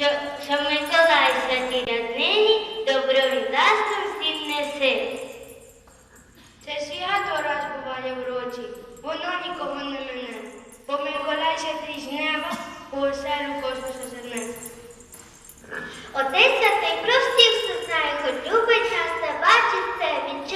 що, що Миколай святий нині добро і ласку всім несе. Це свято раз буває в році, воно нікого не мене. Бо Миколай святий з неба у оселю кожну зазирне. Отець святий про всіх все знає, хоч любить нас та бачить це, він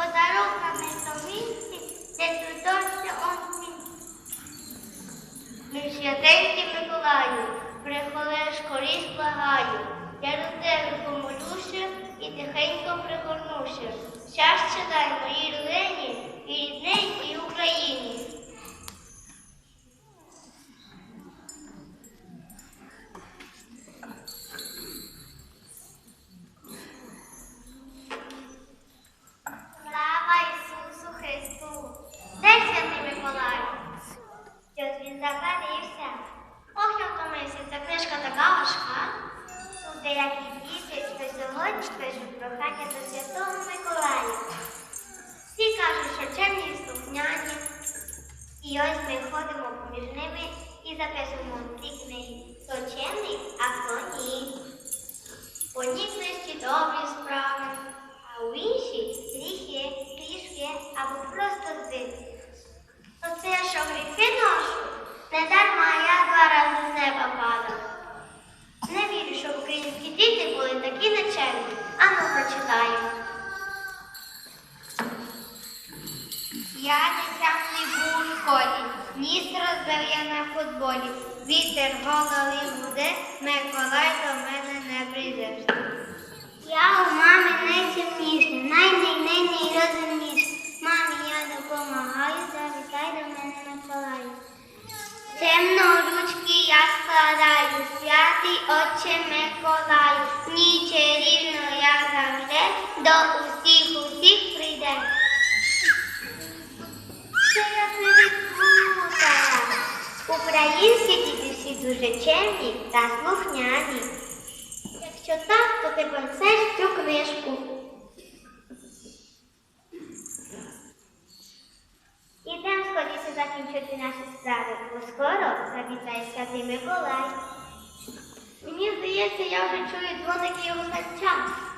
подарунками на місці, де тут дося он Ми святенькі Миколаю, прихолеш корість благаю, я до тебе і тихенько пригорнуся. Щастя дай моїй родині і рідненькій Україні. Слава Ісусу Христу! Де святий Миколаю? Щось він запалився. Ох, я втомився, ця книжка така важка. Тут деякі діти, що сьогодні пишуть прохання до Святого Миколая. Всі кажуть, що чемні і слухняні. І ось ми ходимо поміж ними і записуємо в ці книги. Хто чемний, а хто ні. В книжці добрі справи, а у іншій гріхи, трішки або просто звити. Оце що гріхи ношу? Не дарма я два рази з неба падав. Не вірю, щоб українські діти були такі нечемні. Ану, прочитаю. Я десятий був у школі, ніс розбив я на футболі. Вітер голови буде, Миколай до мене дуже чемні та слухняні. Якщо так, то ти понесеш цю книжку. Ідемо скоріше закінчити наші справи, бо скоро завітає святий Миколай. Мені здається, я вже чую дзвоники його час.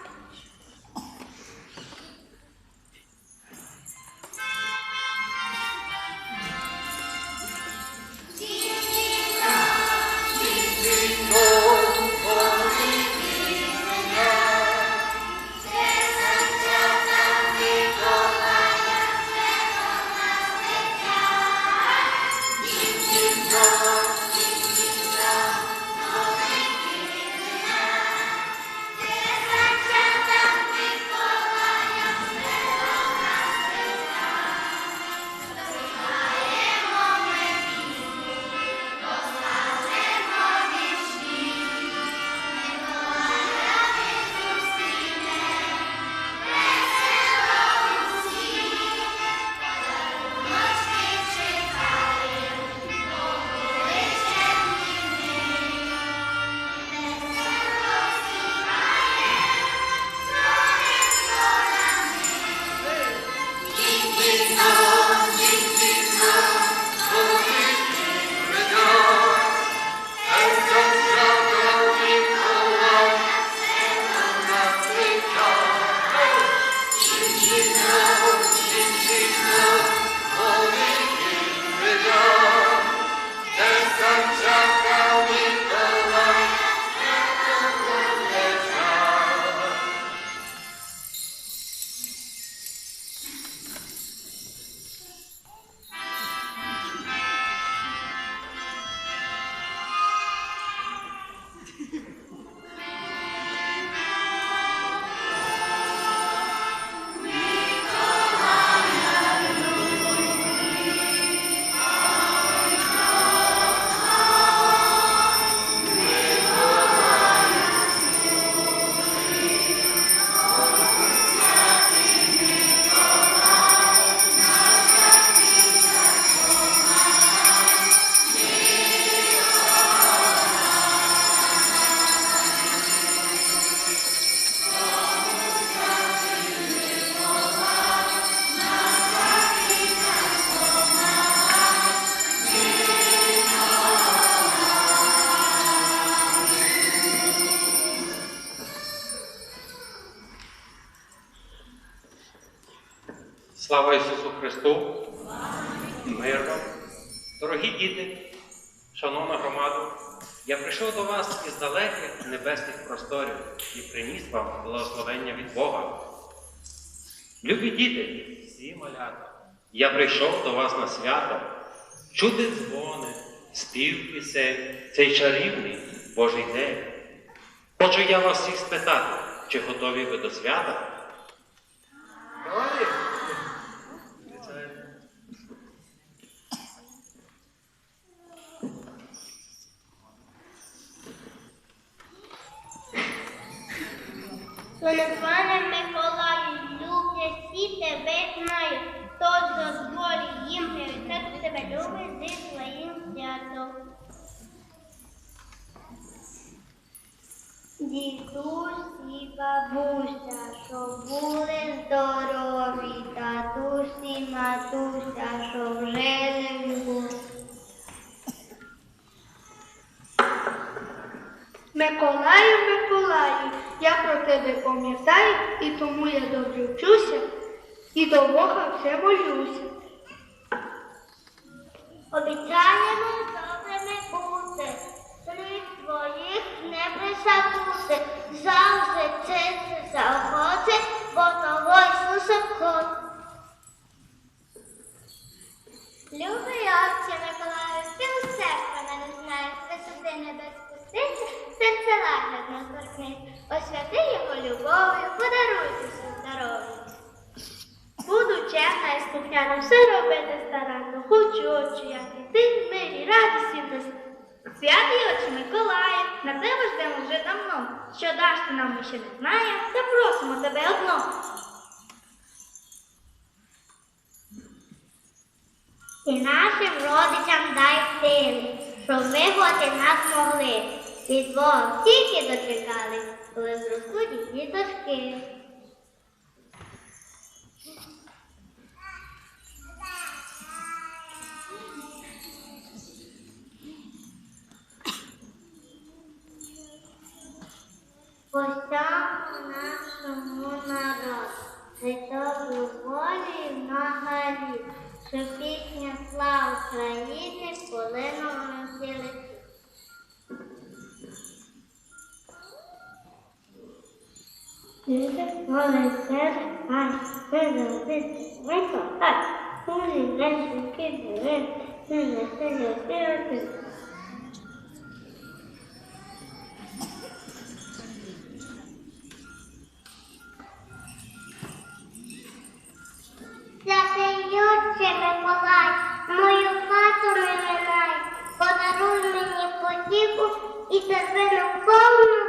Ісусу Христу. Мир вам. Дорогі діти, шановна громада, я прийшов до вас із далеких небесних просторів і приніс вам благословення від Бога. Любі діти, всі малята, я прийшов до вас на свято, чути дзвони, спів пісень, цей чарівний Божий день. Хочу я вас всіх спитати, чи готові ви до свята? Сонезване Миколаю, люблять всі тебе знають, тож дозволь їм привітати тебе любить зі своїм святом. Дідусь бабуся, щоб були здорові, татусь матуся, щоб жили в гу. Миколаю, Миколаю, я про тебе пам'ятаю, і тому я добре вчуся, і до Бога все молюся. Обіцяємо добрими бути, слід твоїх не присабути, завжди це захоче, бо того Ісуса хоче. Серце лагідно торкнись, освяти його любов'ю, подаруй усю здоров'я. Буду чемна і слухняна, все робити старанно, хочу очі, як і ти, мирі, радісті в нас. Святий очі Миколая, на тебе ждемо вже давно. Що даш ти нам ми ще не знаємо, та просимо тебе одно. І нашим родичам дай сили, щоб виховати нас могли. Бога тільки дочекали, коли зростуть її дошки. По всьому нашому волі много літ, що пісня слава України полинула на. Люди волонтери, ай, виробити, мою хату не минай, подаруй мені потіху і тебе на повну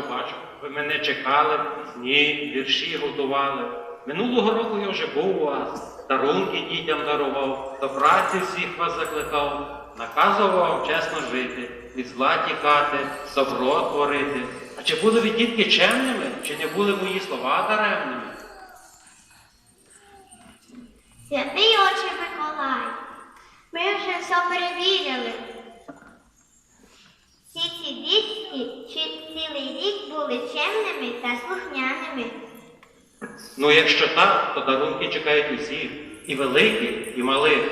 бачу. Ви мене чекали, пісні, вірші готували. Минулого року я вже був у вас, дарунки дітям дарував, до праці всіх вас закликав, наказував чесно жити, від зла тікати, добро творити. А чи були ви дітки чемними, чи не були мої слова даремними? Святий Отче Миколай, ми вже все перевірили. Всі ці дітки чи цілий рік були чемними та слухняними. Ну, якщо так, то дарунки чекають усіх, і великих, і малих.